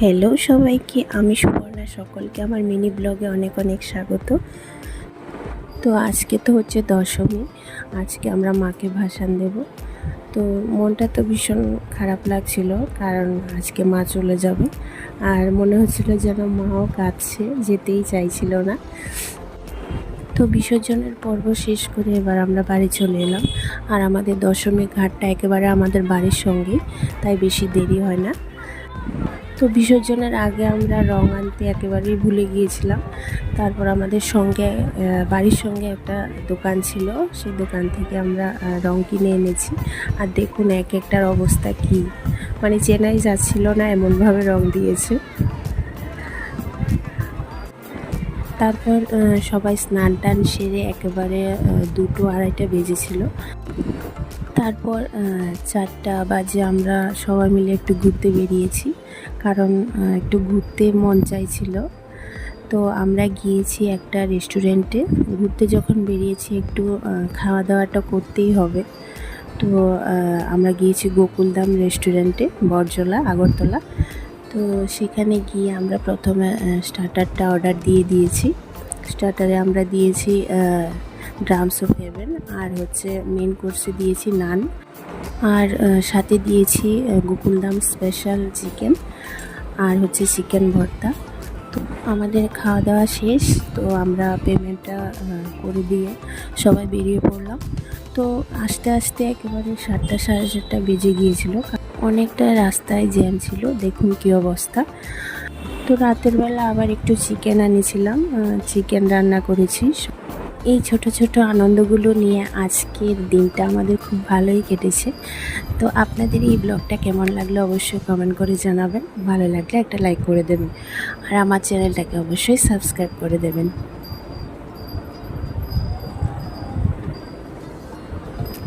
Hello সবাইকে, আমি সুবর্ণা সকলকে, আমার মিনি ব্লগে অনেক অনেক স্বাগত। তো আজকে তো হচ্ছে দশমী, আজকে আমরা মাকে ভাসান দেব। তো মনটা তো ভীষণ খারাপ লাগছিল, কারণ আজকে মা চলে যাবে। আর মনে হচ্ছিল যেন মাও কাঁদছে, যেতেই চাইছিল না। তো বিসর্জনের পর্ব শেষ করে এবার আমরা বাড়ি চলে এলাম। আর আমাদের দশমী ঘাটটা একেবারে আমাদের বাড়ির সঙ্গেই, তাই বেশি দেরি হয় না। তো বিসর্জনের আগে আমরা রং আনতে একেবারেই ভুলে গিয়েছিলাম। তারপর আমাদের সঙ্গে বাড়ির সঙ্গে একটা দোকান ছিল। সেই দোকান থেকে আমরা রং কিনে এনেছি। আর দেখুন এক একটার অবস্থা কি। মানে চেনাই যাচ্ছিল না এমনভাবে রং দিয়েছে। তারপর সবাই স্নান টান সেরে একেবারে দুটো আড়াইটা বেজেছিল। তারপর চারটা বাজে আমরা সবাই মিলে একটু ঘুরতে বেরিয়েছি। কারণ একটু ঘুরতে মন চাইছিল। তো আমরা গিয়েছি একটা রেস্টুরেন্টে। ঘুরতে যখন বেরিয়েছি একটু খাওয়া দাওয়াটা করতেই হবে। তো আমরা গিয়েছি গোকুলধাম রেস্টুরেন্টে বরজলা আগরতলা। তো সেখানে গিয়ে আমরা প্রথমে স্টার্টারটা অর্ডার দিয়ে দিয়েছি। স্টার্টারে আমরা দিয়েছি ড্রামস অফ হেভেন আর হচ্ছে মেন কোর্সে দিয়েছি নান। আর সাথে দিয়েছি আহ, গোকুলধাম স্পেশাল চিকেন আর হচ্ছে চিকেন ভর্তা। তো আমাদের খাওয়া দাওয়া শেষ তো আমরা পেমেন্টটা করে দিয়ে সবাই বেরিয়ে পড়লাম। তো আস্তে আস্তে একেবারে সাতটা সাড়ে সাতটা বেজে গিয়েছিল। অনেকটা রাস্তায় জ্যাম ছিল দেখুন কী অবস্থা। তো রাতের বেলা আবার একটু চিকেন আনিছিলাম চিকেন রান্না করেছি। এই ছোট ছোট আনন্দগুলো নিয়ে আজকের দিনটা আমাদের খুব ভালোই কেটেছে। তো আপনাদের এই ব্লগটা কেমন লাগল অবশ্যই কমেন্ট করে জানাবেন। ভালো লাগলে একটা লাইক করে দেবেন। আর আমার চ্যানেলটাকে অবশ্যই সাবস্ক্রাইব করে দেবেন।